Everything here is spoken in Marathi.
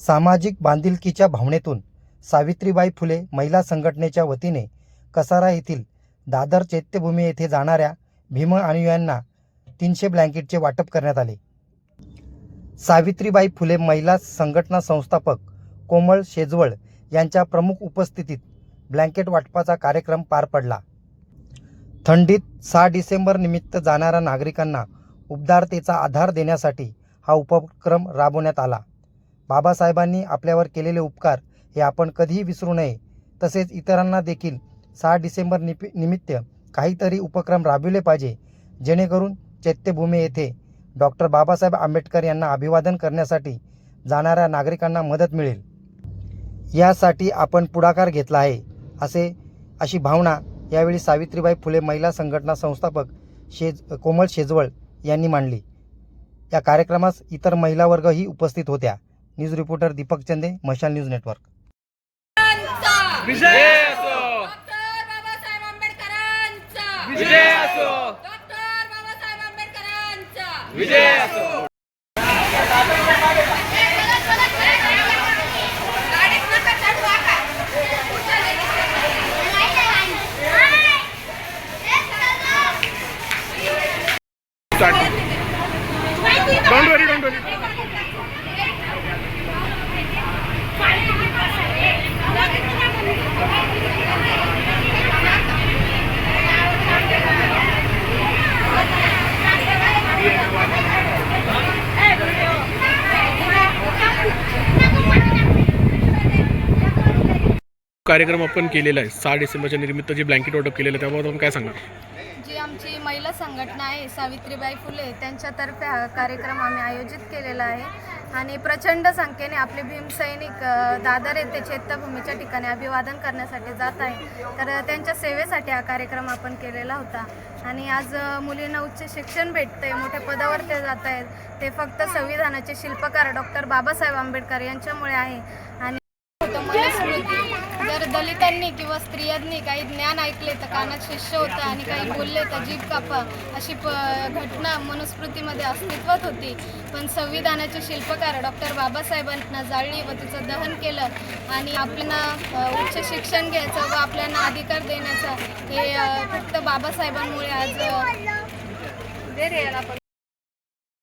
सामाजिक बांधिलकीच्या भावनेतून सावित्रीबाई फुले महिला संघटनेच्या वतीने कसारा येथील दादर चैत्यभूमी येथे जाणाऱ्या भीम अनुयांना तीनशे ब्लँकेटचे वाटप करण्यात आले. सावित्रीबाई फुले महिला संघटना संस्थापक कोमल शेजवळ यांच्या प्रमुख उपस्थितीत ब्लँकेट वाटपाचा कार्यक्रम पार पडला. थंडीत सहा डिसेंबर निमित्त जाणाऱ्या नागरिकांना उबदारतेचा आधार देण्यासाठी हा उपक्रम राबवण्यात आला. बाबासाहेबांनी आपल्यावर केलेले उपकार हे आपण कधीही विसरू नये. तसेच इतरांना देखील सहा डिसेंबर निपि निमित्त काहीतरी उपक्रम राबविले पाहिजे जेणेकरून चैत्यभूमी येथे डॉक्टर बाबासाहेब आंबेडकर यांना अभिवादन करण्यासाठी जाणाऱ्या नागरिकांना मदत मिळेल. यासाठी आपण पुढाकार घेतला आहे असे अशी भावना यावेळी सावित्रीबाई फुले महिला संघटना संस्थापक शेज कोमल शेजवळ यांनी मांडली. या कार्यक्रमास इतर महिला वर्गही उपस्थित होत्या. न्यूज रिपोर्टर दीपक चंदे मशाल न्यूज नेटवर्क. विजय असो! डॉक्टर बाबासाहेब आंबेडकरांचा! विजय असो! डॉक्टर बाबासाहेब आंबेडकरांचा! विजय असो! गाडीत नका चढू आका. कार्यक्रम आपण केलेला आहे. सहा डिसेंबरच्या निमित्त जे ब्लँकेट वाटप केलेलं आहे त्याबाबत आपण काय सांगणार? जी आमची महिला संघटना आहे सावित्रीबाई फुले त्यांच्यातर्फे हा कार्यक्रम आम्ही आयोजित केलेला आहे. आणि प्रचंड संख्येने आपले भीमसैनिक अ, दादर येथे चैत्यभूमीच्या ठिकाणी अभिवादन करण्यासाठी जात आहे तर त्यांच्या सेवेसाठी हा कार्यक्रम आपण केलेला होता. आणि आज अ, मुलींना उच्च शिक्षण भेटते मोठ्या पदावर ते जात आहेत. ते फक्त संविधानाचे शिल्पकार डॉक्टर बाबासाहेब आंबेडकर यांच्यामुळे आहे. आणि होतं मनुस्मृती जर दलितांनी किंवा स्त्रियांनी काही ज्ञान ऐकले तर कानात शिष्य होतं आणि काही बोलले तर जीभ कापा अशी प घटना मनुस्मृतीमध्ये अस्तित्वात होती. पण संविधानाचे शिल्पकार डॉक्टर बाबासाहेबांना जाळली व तिचं दहन केलं आणि आपल्याला उच्च शिक्षण घ्यायचं व आपल्याला अधिकार देण्याचं हे फक्त बाबासाहेबांमुळे आज